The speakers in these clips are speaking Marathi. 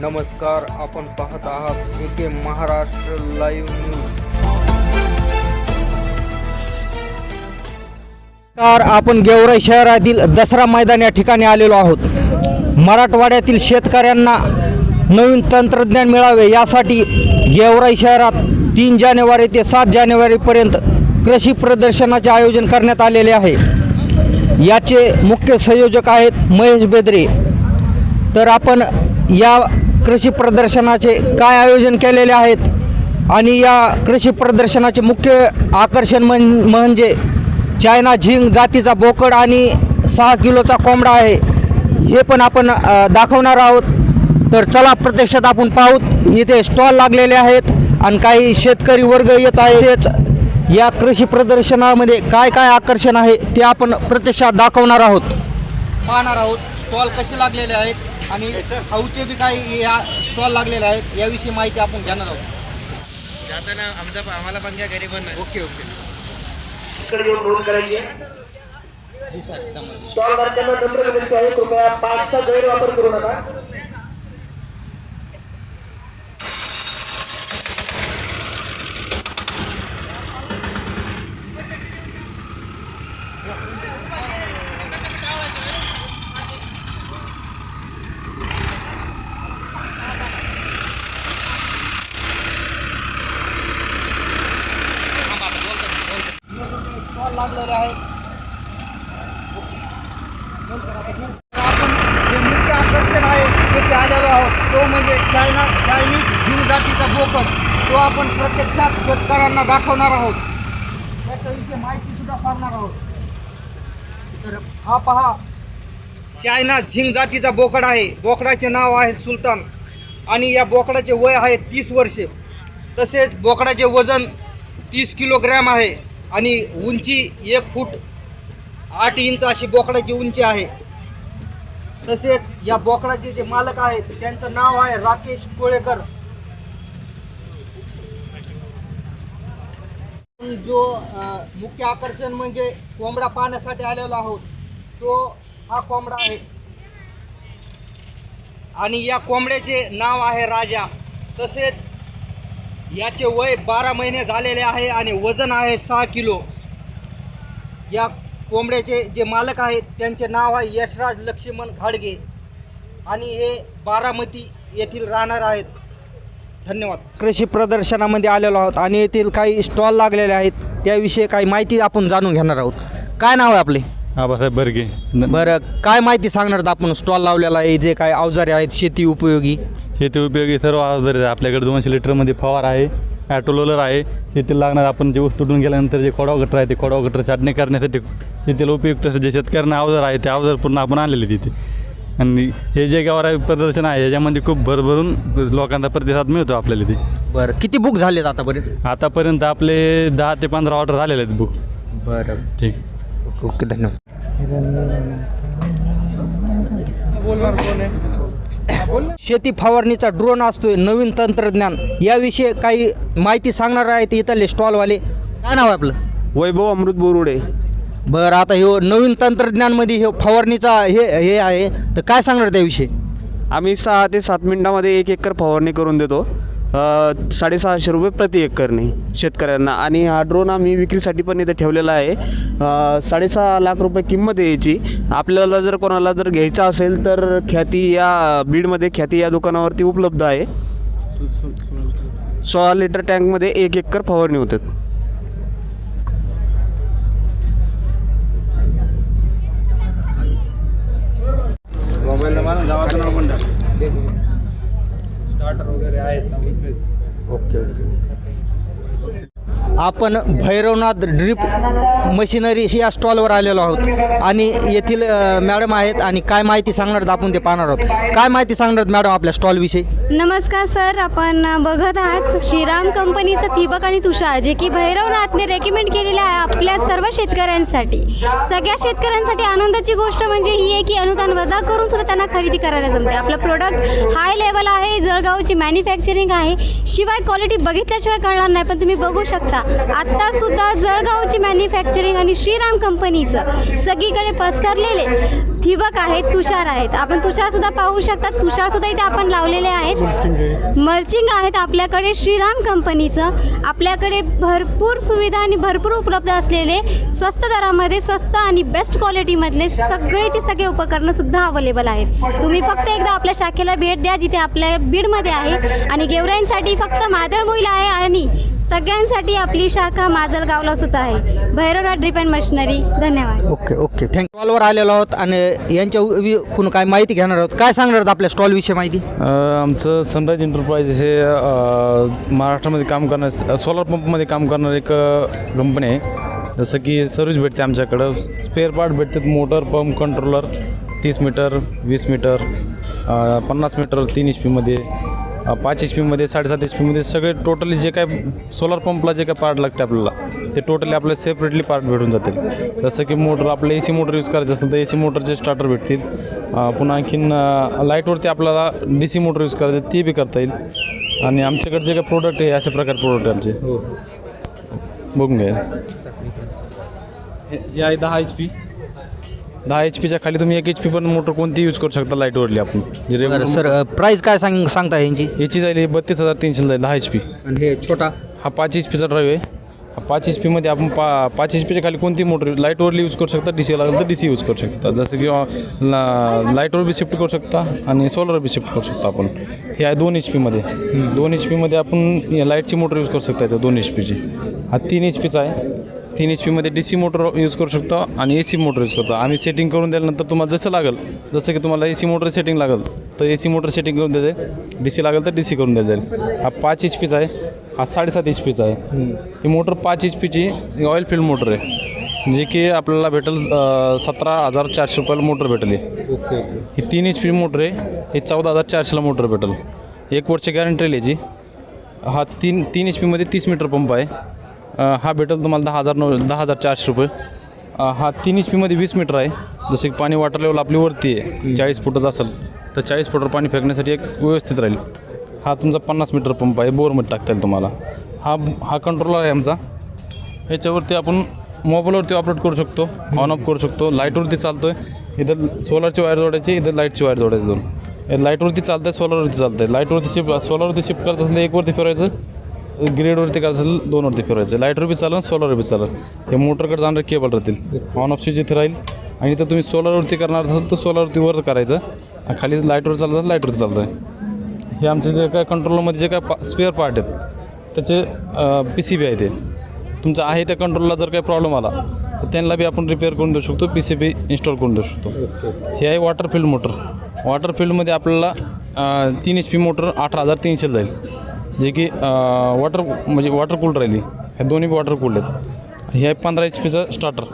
नमस्कार आपण पाहत आहात एके महाराष्ट्र लाईव्ह न्यूज. नमस्कार आपण गेवराई शहरातील दसरा मैदान या ठिकाणी आलेलो आहोत. मराठवाड्यातील शेतकऱ्यांना नवीन तंत्रज्ञान मिळावे यासाठी गेवराई शहरात तीन जानेवारी ते सात जानेवारीपर्यंत कृषी प्रदर्शनाचे आयोजन करण्यात आलेले आहे. याचे मुख्य संयोजक आहेत महेश बेदरे. तर आपण या कृषी प्रदर्शनाचे काय आयोजन केलेले आहेत? आणि या कृषी प्रदर्शनाचे मुख्य आकर्षण म्हण म्हणजे चायना झिंग जातीचा बोकड आणि सहा किलोचा कोंबडा आहे. हे पण आपण दाखवणार आहोत. तर चला प्रत्यक्षात आपण पाहूत इथे स्टॉल लागलेले आहेत आणि काही शेतकरी वर्ग येत आहेच या कृषी प्रदर्शनामध्ये काय काय आकर्षण आहे ते आपण प्रत्यक्षात दाखवणार आहोत. पाहणार आहोत. स्टॉल कसे लागलेले आहेत? आणि खाऊचे बी काही या स्टॉल लागलेले आहेत याविषयी माहिती आपण घेणार आहोत. जाताना आमचा आम्हाला पण घ्या घरी पण ओके ओके. धन्यवाद. स्टॉलधारकांना नम्र विनंती आहे कृपया पाचचा गैरवापर करू नका. लागलेले आहेत. आपण जे मुख्य आकर्षण आहे ते आलेलो आहोत. तो म्हणजे चायना चायनीज झिंग जातीचा बोकड तो आपण प्रत्यक्षात शेतकऱ्यांना दाखवणार आहोत. त्याच्याविषयी माहिती सुद्धा सांगणार आहोत. तर हा पहा. चायना झिंग जातीचा बोकड आहे. बोकडाचे नाव आहे सुलतान. आणि या बोकडाचे वय आहे तीस वर्षे. तसेच बोकडाचे वजन तीस किलोग्रॅम आहे. आणि उंची एक फूट आठ इंच अशी बोकडाची उंची आहे. तसेच या बोकडाचे जे मालक आहेत त्यांचं नाव आहे राकेश कोळेकर. जो मुख्य आकर्षण म्हणजे कोंबडा पाहण्यासाठी आलेलो आहोत तो हा कोंबडा आहे. आणि या कोंबड्याचे नाव आहे राजा. तसेच याचे वय बारा महिने झालेले आहे आणि वजन आहे सहा किलो. या कोंबड्याचे जे मालक आहेत त्यांचे नाव आहे यशराज लक्ष्मण घाडगे. आणि हे बारामती येथील राहणार आहेत. धन्यवाद. कृषी प्रदर्शनामध्ये आलेलो आहोत आणि येथील काही स्टॉल लागलेले आहेत. त्याविषयी काही माहिती आपण जाणून घेणार आहोत. काय नाव आहे आपले? आबासाहेब बर्गे. न- बरं काय माहिती सांगणार आहोत आपण? स्टॉल लावलेला आहे जे काय अवजारे आहेत शेती उपयोगी. शेती उपयोगी सर्व अवजार आहेत. आपल्याकडे दोनशे लिटरमध्ये फवार आहे ॲटोलोलर आहे. शेतीला लागणार आपण जे ऊस तुटून गेल्यानंतर जे खोडाव गटर आहे ते खोडाव गटर छाटणी करण्यासाठी शेतीला उपयुक्त असं जे शेतकऱ्यांना अवजार आहे ते अवजार पूर्ण आपण आणलेले तिथे. आणि हे जे गावार प्रदर्शन आहे याच्यामध्ये खूप भरभरून लोकांचा प्रतिसाद मिळतो आपल्याला इथे. बरं. किती बुक झालेत आतापर्यंत? आतापर्यंत आपले दहा ते पंधरा ऑर्डर झालेले आहेत बुक. बरं. ठीक. ओके ओके धन्यवाद शेती फवारणीचा ड्रोन असतोय नवीन तंत्रज्ञान. याविषयी काही माहिती सांगणार आहेत इथले स्टॉलवाले. काय नाव आहे आपलं? वैभव अमृत बोरुडे. बरं आता हे नवीन तंत्रज्ञानमध्ये हे फवारणीचा हे हे आहे. तर काय सांगणार त्याविषयी? आम्ही सहा ते सात मिनिटामध्ये एक एकर फवारणी करून देतो. साडेसहाशे रुपये प्रति एकरने शेतकऱ्यांना. आणि हा ड्रोन आम्ही विक्रीसाठी पण इथे ठेवलेला आहे. अ, साडेसहा लाख रुपये किंमत आहे याची. आपल्याला जर कोणाला जर घ्यायचा असेल तर ख्याती या बीडमध्ये ख्याती या दुकानावरती उपलब्ध आहे. सोळा लिटर टँकमध्ये एक एकर फवारणी होतात ओके आपण भैरवनाथ ड्रिप मशिनरी या स्टॉलवर आलेलो आहोत. आणि येथील मॅडम आहेत आणि काय माहिती सांगणार आपण ते पाहणार आहोत. काय माहिती सांगणार मॅडम आपल्या स्टॉलविषयी नमस्कार सर आपण बघत आहात श्रीराम कंपनीचं ठिबक आणि तुषार जे की भैरवनाथने रेकमेंड केलेलं आहे आपल्या सर्व शेतकऱ्यांसाठी. सगळ्या शेतकऱ्यांसाठी आनंदाची गोष्ट म्हणजे ही आहे की अनुदान वजा करून सुद्धा त्यांना खरेदी करायला जमते. आपलं प्रोडक्ट हाय लेवल आहे जळगावची मॅन्युफॅक्चरिंग आहे. शिवाय क्वालिटी बघितल्याशिवाय कळणार नाही पण तुम्ही बघू शकता. आत्ता सुद्धा जळगावची मॅन्युफॅक्चरिंग आणि श्रीराम कंपनीचं सगळीकडे पसरलेले ठिबक आहेत तुषार आहेत. आपण तुषार सुद्धा पाहू शकता. तुषार सुद्धा इथे आपण लावलेले आहेत. मल्चिंग आहेत आपल्याकडे. श्रीराम कंपनीचं आपल्याकडे भरपूर सुविधा आणि भरपूर उपलब्ध असलेले स्वस्त दरामध्ये स्वस्त आणि बेस्ट क्वालिटीमधले सगळेचे सगळे उपकरणं सुद्धा अवेलेबल आहेत. तुम्ही फक्त एकदा आपल्या शाखेला भेट द्या जिथे आपल्या बीडमध्ये आहे. आणि गेवराईंसाठी फक्त मादळमुईल आहे आणि सगळ्यांसाठी आपली शाखा माजलगावला सुद्धा आहे. भैरवनाथ ड्रिप अँड मशिनरी धन्यवाद. Okay okay. थँक्यू कॉलवर आलेलो आहोत आणि यांच्या कोण काय माहिती घेणार आहोत? काय सांगणार आहोत आपल्या स्टॉलविषयी माहिती? अ, आमचं सनराईज एंटरप्राइज हे अ, महाराष्ट्रामध्ये काम करणार सोलर पंपमध्ये काम करणार एक कंपनी आहे. जसं की सर्व्हिस भेटते आमच्याकडं. स्पेअर पार्ट भेटतात मोटर पंप कंट्रोलर तीस मीटर वीस मीटर अ, पन्नास मीटर तीन एच पीमध्ये पाच एच पीमध्ये साडेसात एच पीमध्ये सगळे टोटली जे काय सोलर पंपला जे काय पार्ट लागते आपल्याला ते टोटली आपल्याला सेपरेटली पार्ट भेटून जातील. जसं की मोटर आपलं ए सी मोटर यूज करायचं असेल तर ए सी मोटरचे स्टार्टर भेटतील. पुन्हा आणखीन लाईटवरती आपल्याला डी सी मोटर यूज करायचं ते बी करता येईल. आणि आमच्याकडे जे काही प्रोडक्ट आहे अशा प्रकार प्रोडक्ट आहे आमचे. बघून घ्या. हे- हे आहे दहा एच पी दहा एच पीच्या खाली तुम्ही एक एच पी पण मोटर कोणती यूज करू शकता लाईटवरली आपण? जे बरं सर प्राईस काय सांग सांगता यांची? याची ही बत्तीस हजार तीनशे जाईल दहा एच पी आणि हे छोटा? हा पाच एच पीचा ड्राईव्ह आहे. हा पाच एच पीमध्ये आपण पा पाच एच पीच्या खाली कोणती मोटर लाईटवरली यूज करू शकता डी सी लागेल तर डी सी यूज करू शकता. जसं की अं, लाईटवर बी शिफ्ट करू शकता आणि सोलर बी शिफ्ट करू शकता आपण. हे आहे दोन एच पीमध्ये दोन एच पीमध्ये आपण लाईटची मोटर यूज करू शकता याच्यात दोन एच पीची हा तीन एच पीचा आहे. तीन एच पीमध्ये डी सी मोटर यूज करू शकता आणि ए सी मोटर यूज करता. आम्ही सेटिंग करून दिल्यानंतर तुम्हाला जसं लागेल जसं की तुम्हाला ए सी मोटर सेटिंग लागेल तर ए सी मोटर सेटिंग करून द्यायचं डी सी लागेल तर डी सी करून द्यायला जाईल हा पाच एच पीचा आहे. हा साडेसात एच पीचा आहे. ही मोटर पाच एच पीची ऑइल फील्ड मोटर आहे. जे की आपल्याला भेटेल सतरा हजार चारशे रुपयाला मोटर भेटेल ही. ओके ही तीन एच पी मोटर आहे. ही चौदा हजार चारशेला मोटर भेटेल. एक वर्ष गॅरंटी याची. हा तीन तीन एच पीमध्ये तीस मीटर पंप आहे. हा भेटेल तुम्हाला दहा हजार नऊ दहा हजार चारशे रुपये. हा तीन एच पीमध्ये वीस मीटर आहे. जसं की पाणी वॉटर लेवल आपली वरती आहे चाळीस फुटाचं असेल तर चाळीस फुटावर पाणी फेकण्यासाठी एक व्यवस्थित राहील. हा तुमचा पन्नास मीटर पंप आहे बोरमध्ये टाकता येईल तुम्हाला. हा हा कंट्रोलर आहे आमचा. ह्याच्यावरती आपण मोबाईलवरती ऑपरेट करू शकतो ऑन ऑफ करू शकतो. लाईटवरती चालतो आहे इथं सोलरची वायर जोडायची इथं लाईटची वायर जोडायची दोन. लाईटवरती चालतं आहे सोलरवरती चालतं आहे लाईटवरती शिफ्ट सोलरवरती शिफ्ट करायचं असेल एकवरती फिरायचं ग्रेडवरती करायचं असेल दोनवरती फिरवायचं. लाइट बी चालेल सोलर बी चालेल हे मोटरकडे जाणारे केबल राहतील. ऑन ऑफची जिथे इथे राहील. आणि इथं तुम्ही सोलरवरती करणार असाल तर सोलरवरती वर करायचं. आणि खाली लाईटवर चालतं तर लाईटवरती चालतं आहे हे आमचे जे काय कंट्रोलमध्ये जे काय पा स्पेअर पार्ट आहेत त्याचे पी सी बी आहे ते. तुमचं आहे त्या कंट्रोलला जर काही प्रॉब्लेम आला तर त्यांना बी आपण रिपेअर करून देऊ शकतो पी सी बी इन्स्टॉल करून देऊ शकतो. हे आहे वॉटर फील्ड मोटर वॉटर फील्डमध्ये आपल्याला तीन एच पी मोटर अठरा हजार तीनशे जाईल. जे की वॉटर म्हणजे वॉटर कूल राहिली. ह्या दोन्ही वॉटर कूल्ड आहेत. हे आहे पंधरा एच पीचं स्टार्टर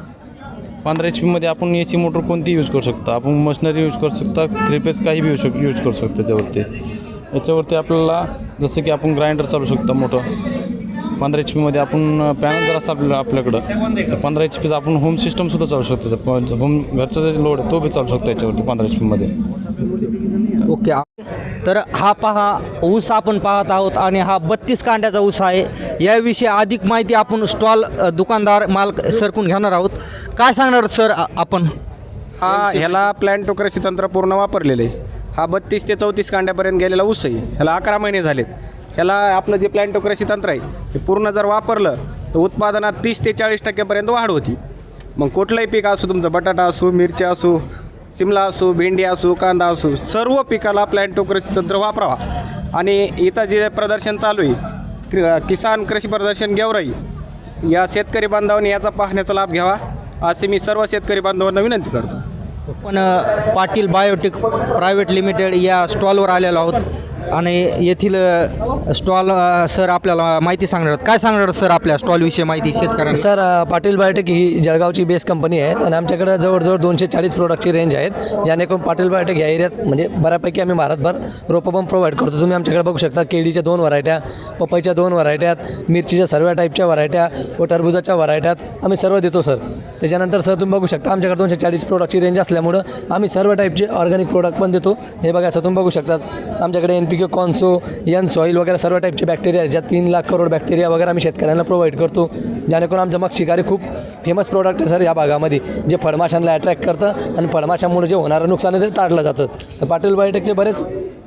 पंधरा एच पीमध्ये आपण ए सी मोटर कोणती यूज करू शकता. आपण मशिनरी यूज करू शकता थ्री पेज काही बी यूज शक यूज करू शकतो त्याच्यावरती. याच्यावरती आपल्याला जसं की आपण ग्राइंडर चालू शकता मोठं. पंधरा एच पीमध्ये आपण पॅनल जर असं आपल्या आपल्याकडं. तर पंधरा एच पीचं आपण होम सिस्टमसुद्धा चालू शकतो. होम घरचा जे लोड आहे तो बी चालू शकतो याच्यावरती पंधरा एच पीमध्ये ओके. तर हा पहा ऊस आपण पाहत आहोत आणि हा बत्तीस कांड्याचा ऊस आहे. याविषयी अधिक माहिती आपण स्टॉल दुकानदार मालक सरकून घेणार आहोत. काय सांगणार सर आपण? हा ह्याला प्लॅन टोकरेचे तंत्र पूर्ण वापरलेलं. आहे हा बत्तीस ते चौतीस कांड्यापर्यंत गेलेला ऊस आहे. ह्याला अकरा महिने झालेत. ह्याला आपलं जे प्लॅन टोकरेचे तंत्र आहे हे पूर्ण जर वापरलं तर उत्पादनात तीस ते चाळीस टक्क्यापर्यंत वाढ होती. मग कुठलंही पीक असो तुमचं बटाटा असो मिरची असो सिमला असो भेंडी असो कांदा असो सर्व पिकाला प्लॅन टोकरचे तंत्र वापरावा. आणि इथं जे प्रदर्शन चालू आहे किसान कृषी प्रदर्शन गेवराई या शेतकरी बांधवांनी याचा पाहण्याचा लाभ घ्यावा असे मी सर्व शेतकरी बांधवांना विनंती करतो. पण पाटील बायोटेक प्रायव्हेट लिमिटेड या स्टॉलवर आलेलो आहोत. आणि येथील स्टॉल सर आपल्याला माहिती सांगणार काय सांगणार सर आपल्या स्टॉलविषयी माहिती शेतकऱ्यांना? सर पाटील बायोटेक ही जळगावची बेस कंपनी आहे आणि आमच्याकडे जवळजवळ दोनशे चाळीस प्रोडक्टची रेंज आहेत जेणेकरून पाटील बायोटेक या एरियात म्हणजे बऱ्यापैकी आम्ही भारतभर रोपं पण प्रोव्हाइड करतो. तुम्ही आमच्याकडे बघू शकता केळीच्या दोन व्हरायट्या पपईच्या दोन व्हरायट्यात मिरचीच्या सर्व टाईपच्या व्हरायट्या व टरबुजाच्या व्हरायट्यात आम्ही सर्व देतो सर. त्याच्यानंतर सर तुम्ही बघू शकता आमच्याकडे दोनशे चाळीस प्रोडक्टची रेंज असल्यामुळं आम्ही सर्व टाईपचे ऑर्गॅनिक प्रोडक्ट पण देतो. हे बघा सर तुम्ही बघू शकतात आमच्याकडे एन पी कॉन्सो यन सॉईल वगैरे सर्व टाईपचे बॅक्टेरिया ज्या तीन लाख करोड बॅक्टेरिया वगैरे आम्ही शेतकऱ्यांना प्रोव्हाइड करतो. जेणेकरून आमचं मग शिकारी खूप फेमस प्रोडक्ट आहे सर या भागामध्ये जे फळमाशांना अट्रॅक्ट करतं आणि फळमाशांमुळे जे होणारं नुकसान आहे ते टाळलं जातं. तर पाटील बायोटेकचे बरेच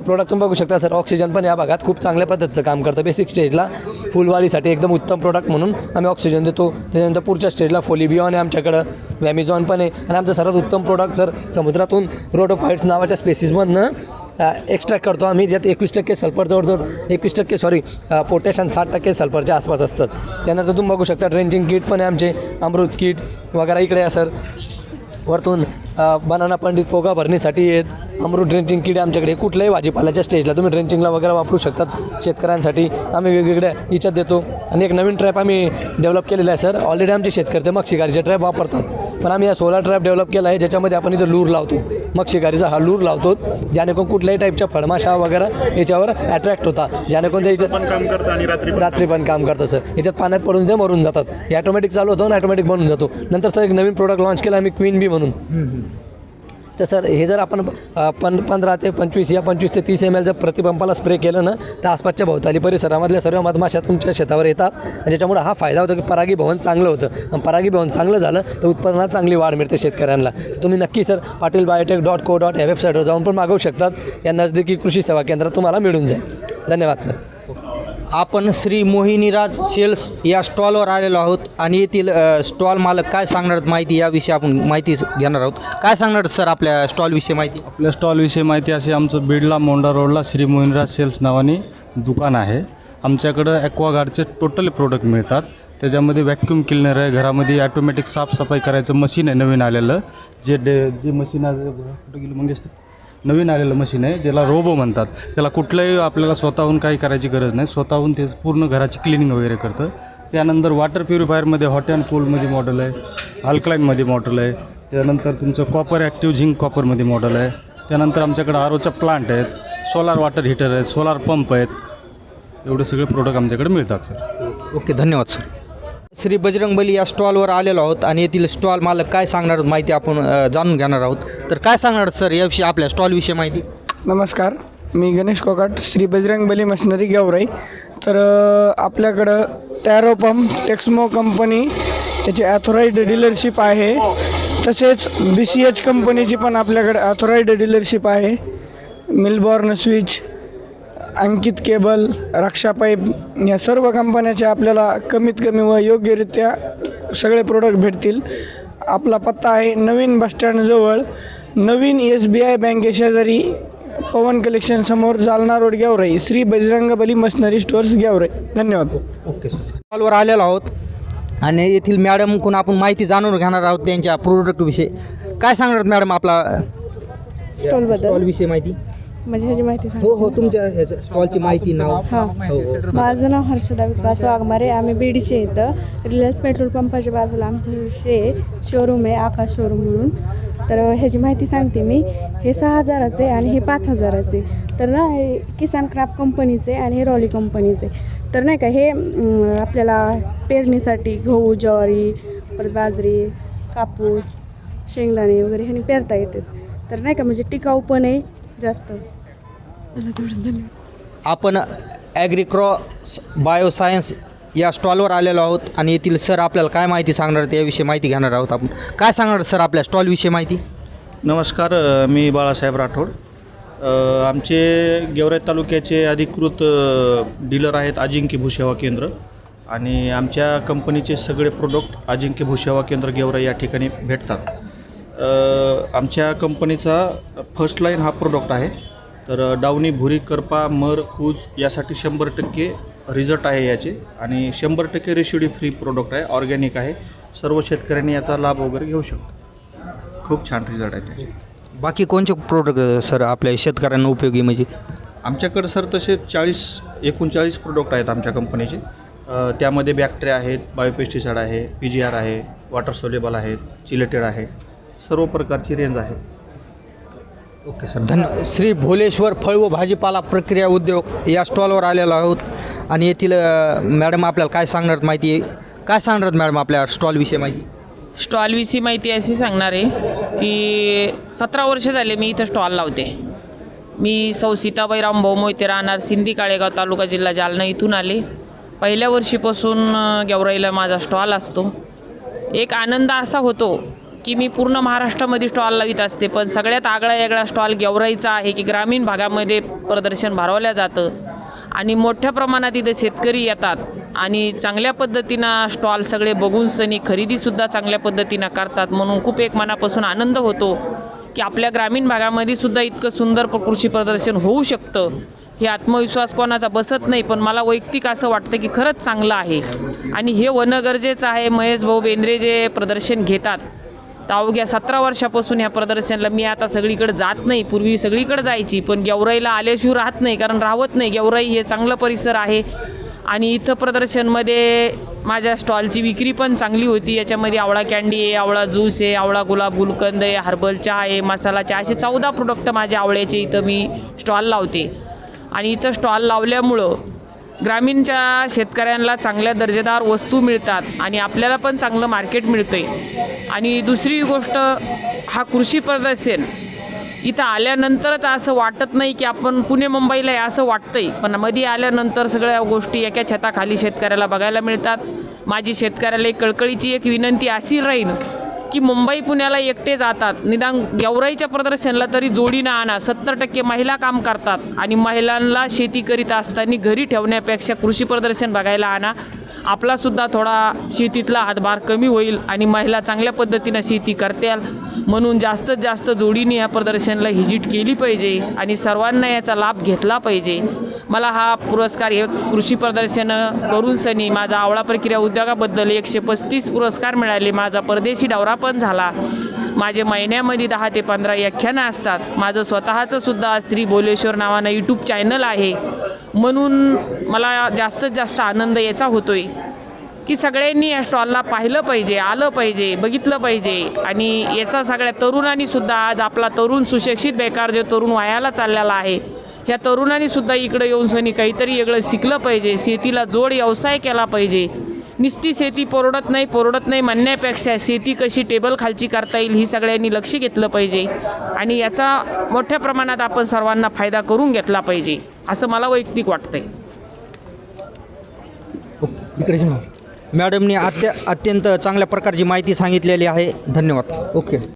प्रोडक्ट तुम्ही बघू शकता सर. ऑक्सिजन पण या भागात खूप चांगल्या पद्धतीचं काम करतं. बेसिक स्टेजला फुलवारीसाठी एकदम उत्तम प्रोडक्ट म्हणून आम्ही ऑक्सिजन देतो. त्याच्यानंतर पुढच्या स्टेजला फोलिबियॉन आहे आमच्याकडं. वॅमिझॉन पण आहे. आणि आमचं सर्वात उत्तम प्रोडक्ट सर समुद्रातून रोटोफाईट्स नावाच्या स्पेसिसमधनं एक्स्ट्रॅक्ट करतो आम्ही ज्यात एकवीस टक्के सल्फर जवळजवळ एकवीस टक्के सॉरी पोटॅश आणि साठ टक्के सल्फरच्या आसपास असतात त्यानंतर तुम्ही बघू शकता। ड्रेंजिंग किट पण आहे आमचे अमृत किट वगैरे इकडे आहे सर वरतून बनाना पंडित पोगा भरणीसाठी आहेत. अमृत ड्रेंचिंग किडे आमच्याकडे. कुठल्याही भाजीपाल्याच्या स्टेजला तुम्ही ड्रेंचिंगला वगैरे वापरू शकतात. शेतकऱ्यांसाठी आम्ही वेगवेगळ्या याच्यात देतो. आणि एक नवीन ट्रॅप आम्ही डेव्हलप केलेला आहे सर ऑलरेडी आमचे शेतकरी ते मग शिकारीचे ट्रॅप वापरतात. पण आम्ही या सोलार ट्रॅप डेव्हलप केला आहे ज्याच्यामध्ये आपण इथं लूर लावतो. मग शिकारीचा हा लूर लावतो जेणेकरून कुठल्याही टाईपच्या फळमाशा वगैरे याच्यावर अट्रॅक्ट होता. जेणेकरून ते इथं पण काम करतं आणि रात्री रात्री पण काम करतं सर याच्यात पाण्यात पडून ते मरून जातात. हे ऑटोमॅटिक चालू होतं आणि ऑटोमॅटिक बनून जातो. नंतर सर एक नवीन प्रोडक्ट लॉन्च केला आम्ही क्वीन बी म्हणून. तर सर हे जर आपण अ, पन पंधरा ते पंचवीस या पंचवीस ते तीस एम एल जर प्रतिपंपाला स्प्रे केलं ना तर आसपासच्या भोवताली परिसरामधल्या सर्व मधमाशा तुमच्या शेतावर येतात. ज्याच्यामुळे हा फायदा होतो की परागी भवन चांगलं होतं. आणि परागी भवन चांगलं झालं तर उत्पन्नात चांगली वाढ मिळते शेतकऱ्यांना. तुम्ही नक्की sir Patil biotech dot co dot या वेबसाईटवर जाऊन पण मागवू शकतात. या नजदीकी कृषी सेवा केंद्रात तुम्हाला मिळून जाईल. धन्यवाद सर. आपण श्री मोहिनीराज सेल्स या स्टॉलवर आलेलो आहोत आणि येथील स्टॉल मालक काय सांगणार माहिती याविषयी आपण माहिती घेणार आहोत. काय सांगणार सर आपल्या स्टॉलविषयी माहिती? आपल्या स्टॉलविषयी माहिती असे आमचं बिडला मोंडा रोडला श्री मोहिनीराज सेल्स नावाने दुकान आहे. आमच्याकडं ॲक्वागार्डचे टोटल प्रोडक्ट मिळतात. त्याच्यामध्ये व्हॅक्यूम क्लिनर आहे घरामध्ये ॲटोमॅटिक साफसफाई करायचं मशीन आहे नवीन आलेलं. जे डे जे मशीन आहे कुठं गेलं मंगेश? नवीन आलेलं मशीन आहे ज्याला रोबो म्हणतात. त्याला कुठलंही आपल्याला स्वतःहून काही करायची गरज नाही. स्वतःहून ते पूर्ण घराची क्लिनिंग वगैरे करतं. त्यानंतर वॉटर प्युरिफायरमध्ये हॉट अँड कोल्डमध्ये मॉडेल आहे. अल्कलाईनमध्ये मॉडेल आहे. त्यानंतर तुमचं कॉपर ॲक्टिव्ह झिंक कॉपरमध्ये मॉडेल आहे. त्यानंतर आमच्याकडे आरोचा प्लांट आहेत. सोलार वॉटर हीटर आहेत सोलार पंप आहेत. एवढे सगळे प्रोडक्ट आमच्याकडे मिळतात सर ओके धन्यवाद सर श्री बजरंगबली या स्टॉलवर आलेलो आहोत आणि येथील स्टॉल मालक काय सांगणार माहिती आपण जाणून घेणार आहोत. तर काय सांगणार सर याविषयी आपल्या स्टॉलविषयी माहिती? नमस्कार मी गणेश कोकाट श्री बजरंग बली मशिनरी गेवराई. तर आपल्याकडं टॅरो पंप टेक्समो कंपनी त्याची ॲथोराईड डीलरशिप आहे. तसेच बी सी एच कंपनीची पण आपल्याकडे ॲथोराईड डीलरशिप आहे. Milborn switch Ankit cable Raksha pipe या सर्व कंपन्याचे आपल्याला कमीत कमी व योग्यरित्या सगळे प्रोडक्ट भेटतील. आपला पत्ता आहे नवीन बसस्टँडजवळ नवीन एस बी आय बँकेशेजारी पवन कलेक्शन समोर Jalna road Georai. Shri Bajrang Bali machinery stores Georai. धन्यवाद. Okay sir. स्टॉलवर आलेलो आहोत. आणि येथील मॅडमकडून आपण माहिती जाणून घेणार आहोत त्यांच्या प्रोडक्टविषयी काय सांगणार मॅडम आपला? स्टॉलबद्दल स्टॉलविषयी माहिती. म्हणजे ह्याची माहिती हो सांग हो तुमच्या ह्याच्या स्टॉलची माहिती नाव. हां. हो माझं नाव हर्षदा विकास वाघमारे आम्ही बीडीचे इथं. रिलायन्स पेट्रोल पंपाच्या बाजूला आमचं शे शोरूम आहे आकाश शोरूम म्हणून. तर ह्याची माहिती सांगते मी. हे सहा हजाराचे आणि हे पाच हजाराचे तर ना हे किसान क्राफ्ट कंपनीचे आणि हे रॉली कंपनीचे तर नाही का हे अं, आपल्याला पेरणीसाठी गहू ज्वारी परत बाजरी कापूस शेंगदाणे वगैरे ह्यानी पेरता येते तर नाही का म्हणजे टिकाऊ पण आहे जास्त. आपण ॲग्रिक्रॉस बायोसायन्स या स्टॉलवर आलेलो आहोत आणि येथील सर आपल्याला काय माहिती सांगणार आहेत याविषयी माहिती घेणार आहोत आपण. काय सांगणार सर आपल्या स्टॉलविषयी माहिती? नमस्कार मी बाळासाहेब राठोड. आमचे गेवराई तालुक्याचे अधिकृत डीलर आहेत अजिंक्य भूसेवा केंद्र आणि आमच्या कंपनीचे सगळे प्रोडक्ट अजिंक्य भूसेवा केंद्र गेवराई या ठिकाणी भेटतात. आमच्या कंपनीचा फर्स्ट लाईन हा प्रोडक्ट आहे. तर डावणी भुरी करपा मर कूज यासाठी शंभर टक्के रिझल्ट आहे याचे आणि शंभर टक्के रेशिडी फ्री प्रोडक्ट आहे ऑर्गॅनिक आहे. सर्व शेतकऱ्यांनी याचा लाभ वगैरे घेऊ शकतो. खूप छान रिझल्ट आहे त्याचे. बाकी कोणते प्रोडक्ट सर आपल्या शेतकऱ्यांना उपयोगी म्हणजे? आमच्याकडे सर तसे चाळीस एकोणचाळीस प्रोडक्ट आहेत आमच्या कंपनीचे त्यामध्ये बॅक्टेरिया आहेत बायोपेस्टिसाईड आहे पी जी आर आहे वॉटर सोलेबल आहेत चिलेटेड आहे. सर्व प्रकारची रेंज आहे. ओके सर धन्यवाद. श्री भोलेश्वर फळ व भाजीपाला प्रक्रिया उद्योग या स्टॉलवर आलेलो आहोत. आणि येथील मॅडम आपल्याला काय सांगणार माहिती? काय सांगणार मॅडम आपल्या स्टॉलविषयी माहिती? स्टॉलविषयी माहिती अशी सांगणार आहे की सतरा वर्ष झाले मी इथं स्टॉल लावते. मी सौ सीताबाई रामभाऊ मोहिते राहणार सिंधी काळेगाव तालुका जिल्हा जालना इथून आले. पहिल्या वर्षीपासून गेवराईला माझा स्टॉल असतो. एक आनंद असा होतो की मी पूर्ण महाराष्ट्रामध्ये स्टॉल लावित असते. पण सगळ्यात आगळा वेगळा स्टॉल गेवराईचा आहे की ग्रामीण भागामध्ये प्रदर्शन भरवलं जातं. आणि मोठ्या प्रमाणात इथं शेतकरी येतात. आणि चांगल्या पद्धतीनं स्टॉल सगळे बघून सनी खरेदीसुद्धा चांगल्या पद्धतीनं करतात. म्हणून खूप एक मनापासून आनंद होतो की आपल्या ग्रामीण भागामध्ये सुद्धा इतकं सुंदर कृषी प्रदर्शन होऊ शकतं. हे आत्मविश्वास कोणाचा बसत नाही पण मला वैयक्तिक असं वाटतं की खरंच चांगलं आहे. आणि हे होणं गरजेचं आहे. महेश भाऊ बेंद्रे जे प्रदर्शन घेतात तर अवघ्या सतरा वर्षापासून ह्या प्रदर्शनाला मी आता सगळीकडे जात नाही. पूर्वी सगळीकडे जायची पण गेवराईला आल्याशिवाय राहत नाही कारण राहत नाही. गेवराई हे चांगलं परिसर आहे. आणि इथं प्रदर्शनमध्ये माझ्या स्टॉलची विक्री पण चांगली होती. याच्यामध्ये आवळा कॅन्डी आहे आवळा ज्यूस आहे आवळा गुलाब गुलकंद आहे हर्बल चहा आहे मसाला चहा. असे चौदा प्रोडक्ट माझ्या आवळ्याचे इथं मी स्टॉल लावते. आणि इथं स्टॉल लावल्यामुळं ग्रामीणच्या शेतकऱ्यांना चांगल्या दर्जेदार वस्तू मिळतात आणि आपल्याला पण चांगलं मार्केट मिळतं आहे आणि दुसरी गोष्ट हा कृषी प्रदर्शन. इथं आल्यानंतरच असं वाटत नाही की आपण पुणे मुंबईला आहे असं आहे पण मध्ये आल्यानंतर सगळ्या गोष्टी एका छताखाली शेतकऱ्याला बघायला मिळतात. माझी शेतकऱ्याला एक कळकळीची एक विनंती अशी राहील की मुंबई पुण्याला एकटे जातात. निदान गेवराईच्या प्रदर्शनाला तरी जोडीनं आणा सत्तर टक्के महिला काम करतात. आणि महिलांना शेती करीत असताना घरी ठेवण्यापेक्षा कृषी प्रदर्शन बघायला आणा. आपलासुद्धा थोडा शेतीतला हातभार कमी होईल आणि महिला चांगल्या पद्धतीनं शेती करतील. म्हणून जास्तीत जास्त जोडीने या प्रदर्शनाला हिजिट केली पाहिजे आणि सर्वांना याचा लाभ घेतला पाहिजे. मला हा पुरस्कार हे कृषी प्रदर्शन करून सनी माझा आवळा प्रक्रिया उद्योगाबद्दल एकशे पस्तीस पुरस्कार मिळाले. माझा परदेशी डावरा पण झाला. माझे महिन्यामध्ये दहा ते पंधरा व्याख्यानं असतात. माझं स्वतःचं सुद्धा श्री बोलेश्वर नावानं यूट्यूब चॅनल आहे. म्हणून मला जास्तीत जास्त आनंद याचा होतो आहे की सगळ्यांनी या स्टॉलला पाहिलं पाहिजे आलं पाहिजे बघितलं पाहिजे. आणि याचा सगळ्या तरुणांनीसुद्धा आज आपला तरुण सुशिक्षित बेकार जे तरुण वायाला चाललेला आहे ह्या तरुणांनीसुद्धा इकडं येऊन सनी काहीतरी वेगळं शिकलं पाहिजे. शेतीला जोड व्यवसाय केला पाहिजे. निस्ती शेती परवडत नाही परवडत नाही म्हणण्यापेक्षा शेती कशी टेबल खालची करता येईल ही सगळ्यांनी लक्ष घेतलं पाहिजे. आणि याचा मोठ्या प्रमाणात आपण सर्वांना फायदा करून घेतला पाहिजे असं मला वैयक्तिक वाटतंय. ओके इकडे मॅडमनी अत्य अत्यंत चांगल्या प्रकारची माहिती सांगितलेली आहे. धन्यवाद. ओके.